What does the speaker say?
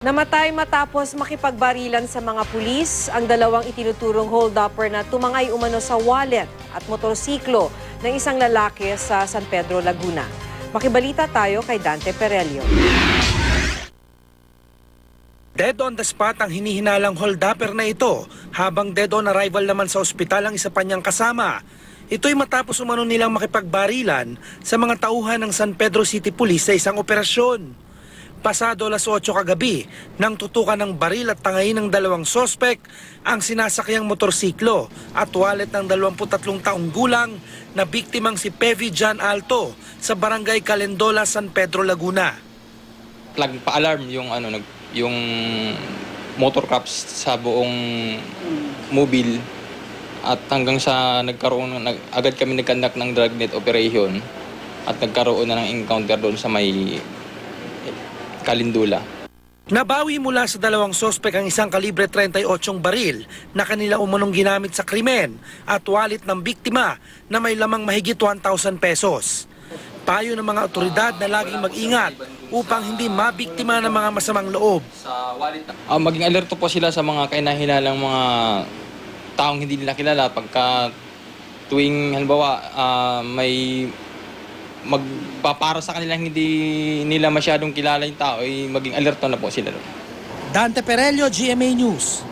Namatay matapos makipagbarilan sa mga pulis ang dalawang itinuturong hold-upper na tumangay umano sa wallet at motorsiklo ng isang lalaki sa San Pedro, Laguna. Makibalita tayo kay Dante Perelio. Dead on the spot ang hinihinalang hold-upper na ito habang dead on arrival naman sa ospital ang isa pa niyang kasama. Ito'y matapos umano nilang makipagbarilan sa mga tauhan ng San Pedro City Police sa isang operasyon. Pasado alas 8 kagabi, nang tutukan ng baril at tangayin ng dalawang sospek ang sinasakyang motorsiklo at wallet ng 23 taong gulang na biktimang si Pevi John Alto sa barangay Calendola, San Pedro, Laguna. plug pa-alarm yung ano yung motor cops sa buong mobile at hanggang sa nagkaroon nag, agad kami nagkandak ng dragnet operation at nagkaroon na ng encounter doon sa may Kalindula. Nabawi mula sa dalawang sospek ang isang kalibre 38 baril na kanila umunong ginamit sa krimen at wallet ng biktima na may lamang mahigit 1,000 pesos. Payo ng mga otoridad na laging mag-ingat upang hindi mabiktima ng mga masamang loob. Sa wallet Ah, maging alerto po sila sa mga kainahilalang mga taong hindi nila kilala pagka tuwing halimbawa ah, may magpapara sa kanila hindi nila masyadong kilala yung tao, ay maging alerto na po sila. Dante Perelio, GMA News.